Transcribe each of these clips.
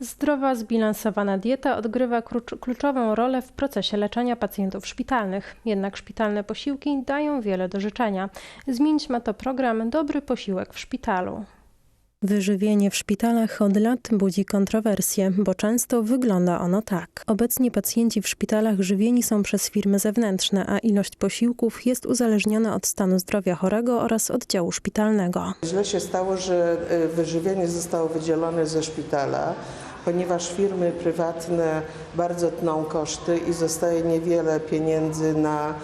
Zdrowa, zbilansowana dieta odgrywa kluczową rolę w procesie leczenia pacjentów szpitalnych. Jednak szpitalne posiłki dają wiele do życzenia. Zmienić ma to program Dobry Posiłek w Szpitalu. Wyżywienie w szpitalach od lat budzi kontrowersje, bo często wygląda ono tak. Obecnie pacjenci w szpitalach żywieni są przez firmy zewnętrzne, a ilość posiłków jest uzależniona od stanu zdrowia chorego oraz oddziału szpitalnego. Źle się stało, że y, wyżywienie zostało wydzielone ze szpitala, ponieważ firmy prywatne bardzo tną koszty i zostaje niewiele pieniędzy na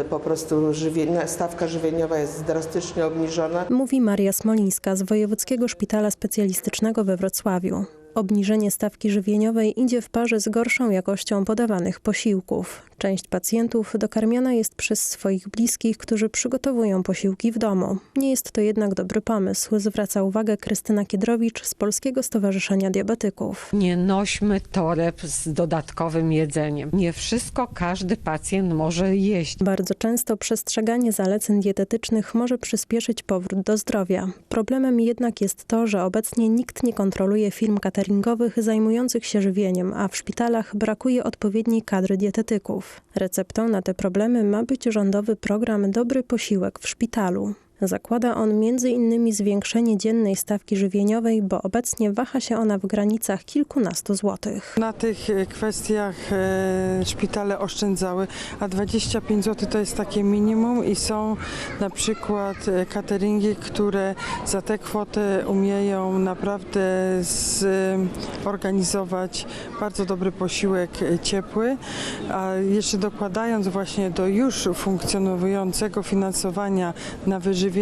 y, po prostu żywienie. Stawka żywieniowa jest drastycznie obniżona. Mówi Maria Smolińska z Wojewódzkiego Szpitala Specjalistycznego we Wrocławiu. Obniżenie stawki żywieniowej idzie w parze z gorszą jakością podawanych posiłków. Część pacjentów dokarmiana jest przez swoich bliskich, którzy przygotowują posiłki w domu. Nie jest to jednak dobry pomysł, zwraca uwagę Krystyna Kiedrowicz z Polskiego Stowarzyszenia Diabetyków. Nie nośmy toreb z dodatkowym jedzeniem. Nie wszystko każdy pacjent może jeść. Bardzo często przestrzeganie zaleceń dietetycznych może przyspieszyć powrót do zdrowia. Problemem jednak jest to, że obecnie nikt nie kontroluje firm cateringowych zajmujących się żywieniem, a w szpitalach brakuje odpowiedniej kadry dietetyków. Receptą na te problemy ma być rządowy program Dobry Posiłek w szpitalu. Zakłada on m.in. zwiększenie dziennej stawki żywieniowej, bo obecnie waha się ona w granicach kilkunastu złotych. Na tych e, kwestiach e, szpitale oszczędzały, a 25 zł to jest takie minimum i są na przykład e, cateringi, które za tę kwotę umieją naprawdę zorganizować bardzo dobry posiłek ciepły, a jeszcze dokładając właśnie do już funkcjonującego finansowania na wyżywienie,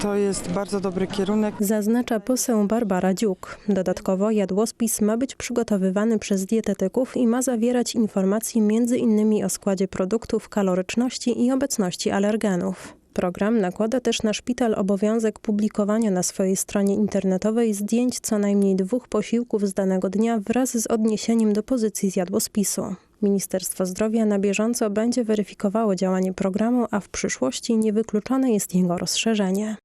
to jest bardzo dobry kierunek. Zaznacza poseł Barbara Dziuk. Dodatkowo jadłospis ma być przygotowywany przez dietetyków i ma zawierać informacje m.in. o składzie produktów, kaloryczności i obecności alergenów. Program nakłada też na szpital obowiązek publikowania na swojej stronie internetowej zdjęć co najmniej dwóch posiłków z danego dnia wraz z odniesieniem do pozycji z jadłospisu. Ministerstwo Zdrowia na bieżąco będzie weryfikowało działanie programu, a w przyszłości niewykluczone jest jego rozszerzenie.